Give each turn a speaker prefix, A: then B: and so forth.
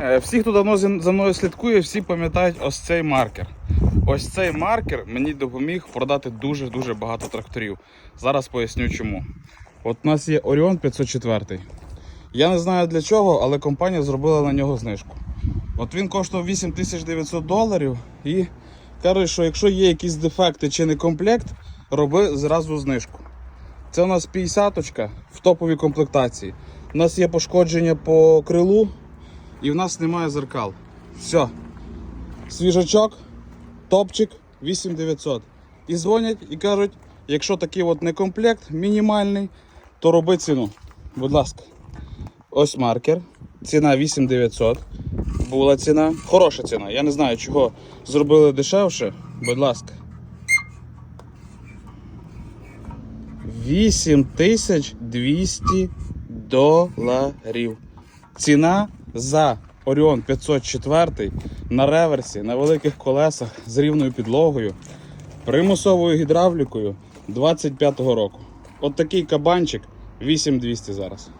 A: Е, Всі, хто давно за мною слідкує, всі пам'ятають ось цей маркер. Ось цей маркер мені допоміг продати дуже-дуже багато тракторів. Зараз поясню чому. От у нас є Orion 504. Я не знаю для чого, але компанія зробила на нього знижку. От він коштував 8900 доларів і каже, що якщо є якісь дефекти чи не комплект, роби зразу знижку. Це у нас 50 в топовій комплектації. У нас є пошкодження по крилу і в нас немає зеркал. Все. Свіжачок, топчик 8900. І дзвонять і кажуть, якщо такий от не комплект, мінімальний, то роби ціну. Будь ласка. Ось маркер. Ціна 8900. Була ціна. Хороша ціна. Я не знаю, чого зробили дешевше. Будь ласка. 8200 доларів. Ціна за Оріон 504 на реверсі, на великих колесах з рівною підлогою, примусовою гідравлікою 25-го року. От такий кабанчик 8200 зараз.